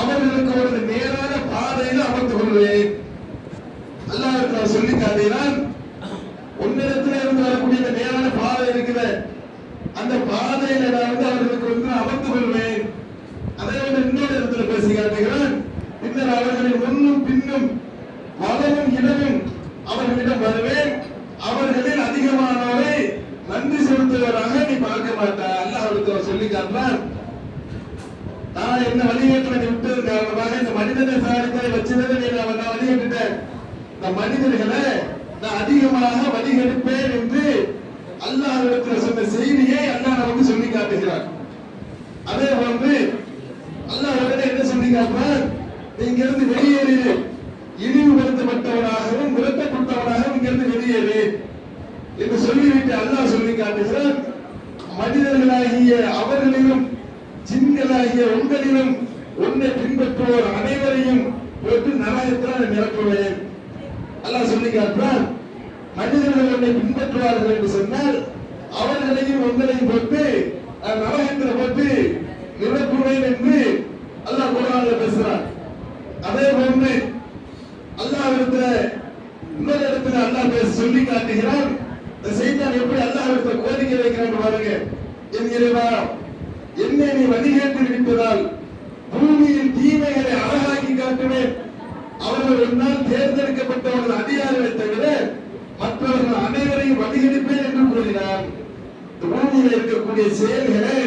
அவர்களுக்கு ஒரு நேரான பாதையில் அமர்ந்து கொள்வேன். அல்லாஹ் சொல்லி காட்டினால் உன்னிடத்துல இருந்து வரக்கூடிய இந்த நேரான பாதை இருக்குது அந்த பாதையில நான் வந்து அவர்களுக்கு வந்து அமர்ந்து கொள்வேன். அதே வந்து இன்னொரு இடத்துல பேசி காட்டுகிறான் பின்னர் அவர்களின் முன்னும் பின்னும் வளமும் இடமும் அவர்களிடம் வருவேன். அவர்களில் அதிகமானவரை நன்றி செலுத்துவராக நீ பார்க்க மாட்டா அல்லாஹ் அவருக்கு சொல்லி காட்டுறான் என்ன வழிகேட்டில் நீ விட்டது காரணமாக இந்த மனிதனை சாரித்தை வச்சதை நீ நான் வழி வழிகேட்டுட்டேன் இந்த மனிதர்களை நான் அதிகமாக வழிகெடுப்பேன் என்று அல்லாஹ்விடத்தில் சொன்ன செய்தியை அல்லாஹ் நமக்கு சொல்லி காட்டுகிறார் அதே போன்று அல்லாஹ் உடனே என்ன சொல்லி காட்டுறார்? நீங்க இருந்து வெளியேறு இழிவுபடுத்தப்பட்டவனாகவும் விரட்டப்பட்டவனாகவும் இங்கிருந்து வெளியேறு என்று சொல்லிவிட்டு அல்லாஹ் சொல்லி காட்டுகிறார். மனிதர்களாகிய அவர்களிலும் ஜின்களாகிய உங்களிலும் உன்னை பின்பற்றுவோர் அனைவரையும் போட்டு நரகத்தினால் நிரப்புவேன் அல்லாஹ் சொல்லி மனிதர்கள் உன்னை பின்பற்றுவார்கள் என்று சொன்னால் அவர்களையும் உங்களையும் போட்டு நரகத்தில் போட்டு நிரப்புவேன் என்று அல்லாஹ் குரான்ல பேசுறார். அதே போன்று அல்லாஹ்விடத்துல இன்னொரு இடத்துல அல்லாஹ் பேச சொல்லி காட்டுகிறார் இந்த செய்தான் எப்படி அல்லாஹ்விடத்துல கோரிக்கை வைக்கிறான் பாருங்க என் என்னை நீ வழிகேட்டு விட்டதால் பூமியில் தீமைகளை அழகாக்கி காட்டுவேன். அவர்கள் என்னால் தேர்ந்தெடுக்கப்பட்டவர்கள் அதிகாரிகளை தவிர மற்றவர்கள் அனைவரையும் வழிகெடுப்பேன் என்று கூறினார். பூமியில் இருக்கக்கூடிய செயல்களை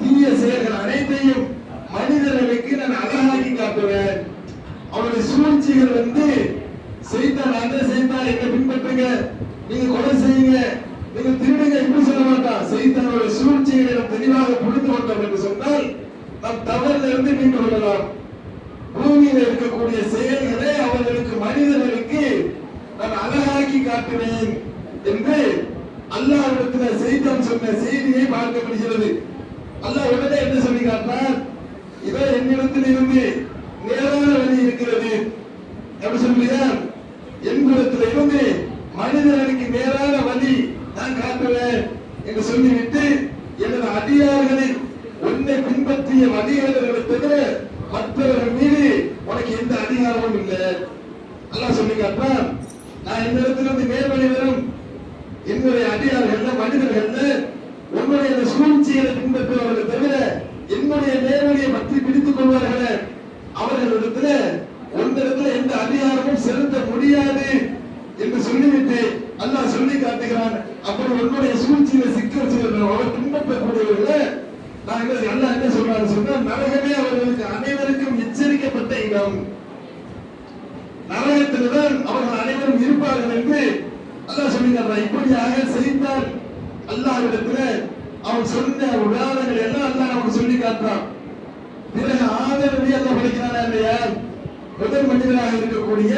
தீய செயல்கள் அனைத்தையும் மனிதர்களுக்கு நான் அழகாக்கி காட்டுவேன். அவருடைய சூழ்ச்சிகள் வந்து செய்தான் அந்த செய்தான் என்ன பின்பற்றுங்க. நீங்க கொலை செய்யுங்க. நீங்கள் திருடுங்க என்று சொல்ல மாட்டான் செய்தனுடைய சூழ்ச்சியை நாம் தெளிவாக புரிந்து கொண்டோம் என்று சொன்னால் நாம் தவறிலிருந்து மீண்டு கொள்ளலாம். பூமியில் இருக்கக்கூடிய செயல்களை அவர்களுக்கு மனிதர்களுக்கு நான் அழகாக்கி காட்டினேன் என்று அல்லாஹ்விடத்தில் செய்தான் சொன்ன செய்தியை பார்க்க முடிகிறது அல்லாஹ் உடனே என்ன சொல்லி காட்டினார்? இதோ என்னிடத்தில் இருந்து நேரான வழி இருக்கிறது. எப்படி சொல்றியா என்பதத்தில் இருந்து மனிதர்களுக்கு நேரான வழி நான் காட்டுவேன் என்று சொல்லிவிட்டு எனது அடியார்களை உன்னை பின்பற்றிய வழிகாரர்களை தவிர மற்றவர்கள் மீது உனக்கு எந்த அதிகாரமும் இல்லை. அல்லாஹ் சொல்லி காட்டுறான் நான் இந்த இடத்துல இருந்து நேர்வழி வரும். என்னுடைய அடியார்கள் மனிதர்கள் உன்னுடைய சூழ்ச்சிகளை பின்பற்றுவார்கள் தவிர என்னுடைய நேர்வழியை பற்றி பிடித்துக் கொள்வார்கள் அவர்களிடத்துல உன்னிடத்துல எந்த அதிகாரமும் செலுத்த முடியாது என்று சொல்லிவிட்டு அல்லாஹ் சொல்லி காட்டுகிறான். அப்படி உன்னுடைய சூழ்ச்சியில சிக்க சூழல் துன்பப்படக்கூடியவர்கள பின்பற்றக்கூடியவர்கள நான் என்ன அல்லாஹ் என்ன சொல்றாரு சொன்னா நரகமே அவர்களுக்கு அனைவருக்கும் எச்சரிக்கப்பட்ட இடம். நரகத்தில்தான் அவர்கள் அனைவரும் இருப்பார்கள் என்று அல்லாஹ் சொல்லுகிறார் இப்படியாக செய்தால் அல்லாஹ்விடத்துல அவன் சொன்ன உதாரணங்கள் எல்லாம் அல்லாஹ் நமக்கு சொல்லி காட்டுறான். பிறகு ஆதர் நபி படிக்கிறானா இல்லையா? முதல் மனிதராக இருக்கக்கூடிய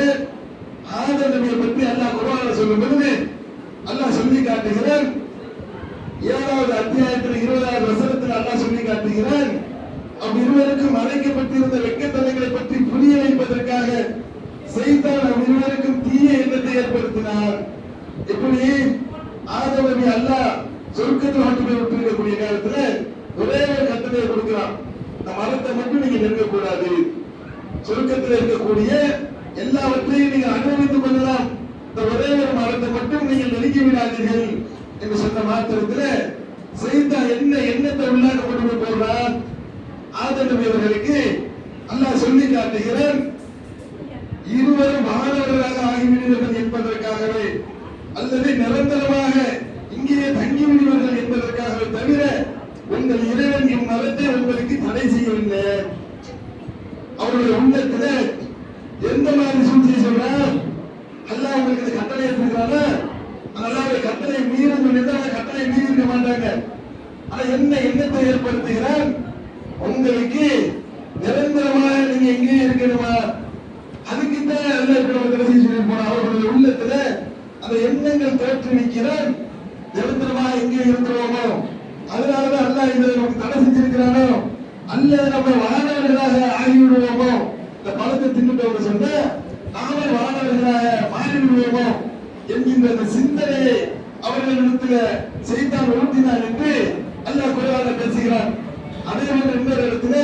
ஆதர் பற்றி அல்லாஹ் குர்ஆன்ல சொல்லும் பொழுது அல்லாஹ் சொல்லி காட்டுகிறான். ஏழாவது அத்தியாயத்தில் இருபதாவது வசனத்தில் அல்லாஹ் சொல்லி காட்டுகிறான். அவ் இருவருக்கும் மறைக்கப்பட்டிருந்த வெக்கத்தலைகளை பற்றி புரிய வைப்பதற்காக செய்தான் அவ் இருவருக்கும் தீய எண்ணத்தை ஏற்படுத்தினார். இப்படி ஆதவனி அல்லாஹ் சொர்க்கத்தில் மட்டும் போய் விட்டிருக்கக்கூடிய நேரத்துல ஒரே ஒரு கட்டளையை கொடுக்கிறான். இந்த மரத்தை மட்டும் நீங்க நெருங்கக்கூடாது. சுருக்கத்தில் இருக்கக்கூடிய எல்லாவற்றையும் நீங்க அனுபவித்துக் கொள்ளலாம். இந்த ஒரே ஒரு மரத்தை மட்டும் நீங்கள் நெருங்கி விடாதீர்கள் என்று சொன்ன மாத்திரத்தில் செய்தா என்ன எண்ணத்தை உள்ளாக கொண்டு போய் போடுறார் ஆதரவு அல்லாஹ் சொல்லி காட்டுகிறார் இருவரும் மாணவர்களாக ஆகிவிடுவீர்கள் என்பதற்காகவே அல்லது நிரந்தரமாக இங்கேயே தங்கி விடுவார்கள் என்பதற்காகவே தவிர உங்கள் இறைவன் இம்மரத்தை உங்களுக்கு தடை செய்யவில்லை. அவருடைய உள்ளத்துல எந்த மாதிரி சூழ்ச்சி சொல்றார்? அல்லாஹ் உங்களுக்கு கட்டளை இருக்கிறாங்க அல்லாஹ் கட்டளை மீறும் சொல்லியிருந்தா அந்த கட்டளை மீறிக்க மாட்டாங்க. ஆனா என்ன எண்ணத்தை ஏற்படுத்துகிறார்? உங்களுக்கு நிரந்தரமாக நீங்க எங்கே இருக்கணுமா? அதுக்கு தான் அல்லாஹ் இப்படி சொல்லி போனா அவர்களுடைய உள்ளத்துல அந்த எண்ணங்கள் தோற்றுவிக்கிறான் நிரந்தரமாக எங்கே இருக்கிறோமோ அதனாலதான் அல்லாஹ் இதை நமக்கு தடை செஞ்சிருக்கிறானோ? அல்லது நம்ம வானவர்களாக ஆகிவிடுவோமோ? இந்த பழத்தை தின்னுட்டவங்க சொன்ன நாம வானவர்களாக என்கின்ற அந்த சிந்தனையை அவர்களிடத்தில் செய்தான் ஊட்டினார் என்று அல்லாஹ் குறைவாக பேசுகிறான். அதே போல இன்னொரு இடத்துல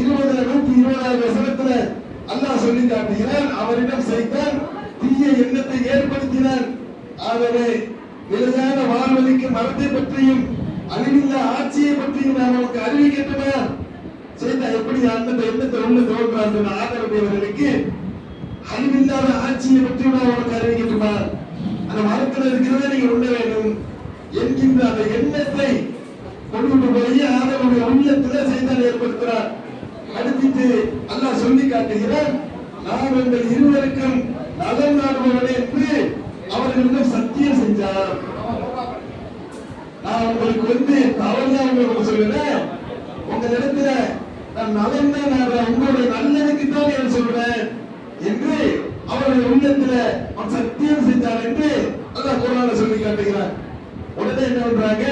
இருபதுல நூத்தி இருபது வசனத்துல அல்லாஹ் சொல்லி காட்டுகிறான். அவரிடம் சைத்தான் தீய எண்ணத்தை ஏற்படுத்தினான் ஆகவே நிலையான வாழ்வழிக்கு மரத்தை பற்றியும் அழிவில்லா ஆட்சியை பற்றியும் நான் உனக்கு அறிவிக்கட்டுமா? செய்தா எப்படி அந்த எண்ணத்தை உள்ள தோன்றான் ஆதரவுடையவர்களுக்கு அழிவில்லாத ஆட்சியை பற்றியும் நான் உனக்கு அறிவிக்கட்டுமா? அந்த மரத்தில் இருக்கிறத நீங்க உண்ண வேண்டும் என்கின்ற அந்த எண்ணத்தை கொண்டு போய் ஆதவனுடைய உள்ளத்துல செய்தால் ஏற்படுத்துகிறார். அடுத்திட்டு அல்லாஹ் சொல்லி காட்டுகிறார் நாம் எங்கள் இருவருக்கும் நலம் நாடுபவனே என்று அவர்களிடம் சத்தியம் செஞ்சார். நான் உங்களுக்கு வந்து தவறுதான் உங்களுக்கு சொல்லுறேன் உங்க இடத்துல நான் நலம் தான் உங்களுடைய நல்லதுக்கு தான் நான் சொல்றேன் என்று அவருடைய உள்ளத்துல அவன் சத்தியம் செஞ்சான் என்று அல்லாஹ் குரான சொல்லி காட்டுகிறான் உடனே என்ன பண்றாங்க?